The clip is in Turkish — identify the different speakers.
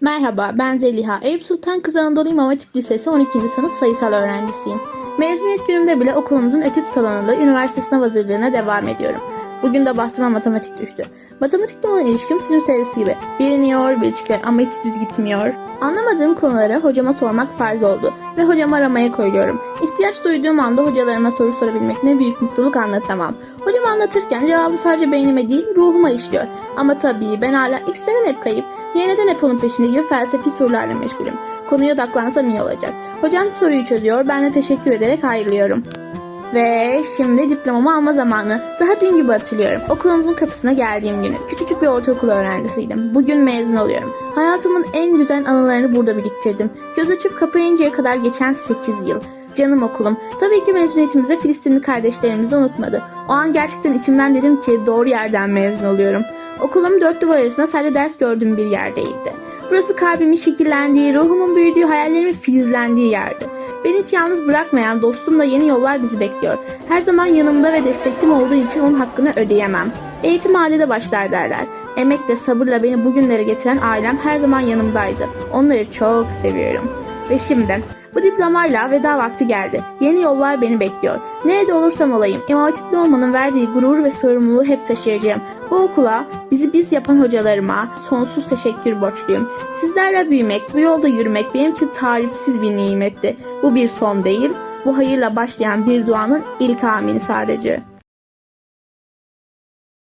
Speaker 1: Merhaba, ben Zeliha. Eyüp Sultan Kız Anadolu İmam Hatip Lisesi 12. sınıf sayısal öğrencisiyim. Mezuniyet günümde bile okulumuzun etüt salonunda üniversite sınav hazırlığına devam ediyorum. Bugün de bastıma matematik düştü. Matematikle olan ilişkim film serisi gibi. Bir iniyor, bir çıkıyor ama hiç düz gitmiyor. Anlamadığım konuları hocama sormak farz oldu ve hocamı aramaya koyuyorum. İhtiyaç duyduğum anda hocalarıma soru sorabilmek ne büyük mutluluk anlatamam. Hocam anlatırken cevabı sadece beynime değil ruhuma işliyor. Ama tabii ben hala X'ten hep kayıp, yeniden hep onun peşinde gibi felsefi sorularla meşgulüm. Konuya odaklansam iyi olacak. Hocam soruyu çözüyor, ben de teşekkür ederek ayrılıyorum. Ve şimdi diplomamı alma zamanı. Daha dün gibi hatırlıyorum. Okulumuzun kapısına geldiğim günü. Küçücük bir ortaokul öğrencisiydim. Bugün mezun oluyorum. Hayatımın en güzel anılarını burada biriktirdim. Göz açıp kapayıncaya kadar geçen 8 yıl. Canım okulum. Tabii ki mezuniyetimizde Filistinli kardeşlerimizi de unutmadı. O an gerçekten içimden dedim ki doğru yerden mezun oluyorum. Okulum dört duvar arasında sadece ders gördüğüm bir yerdeydi. Burası kalbimin şekillendiği, ruhumun büyüdüğü, hayallerimin filizlendiği yerdi. Beni hiç yalnız bırakmayan dostumla yeni yollar bizi bekliyor. Her zaman yanımda ve destekçim olduğu için onun hakkını ödeyemem. Eğitim ailede başlar derler. Emekle, sabırla beni bugünlere getiren ailem her zaman yanımdaydı. Onları çok seviyorum. Ve şimdi bu diplomayla veda vakti geldi. Yeni yollar beni bekliyor. Nerede olursam olayım İmam Hatip'te olmanın verdiği gurur ve sorumluluğu hep taşıyacağım. Bu okula, bizi biz yapan hocalarıma sonsuz teşekkür borçluyum. Sizlerle büyümek, bu yolda yürümek benim için tarifsiz bir nimetti. Bu bir son değil, bu hayırla başlayan bir duanın ilk amini sadece.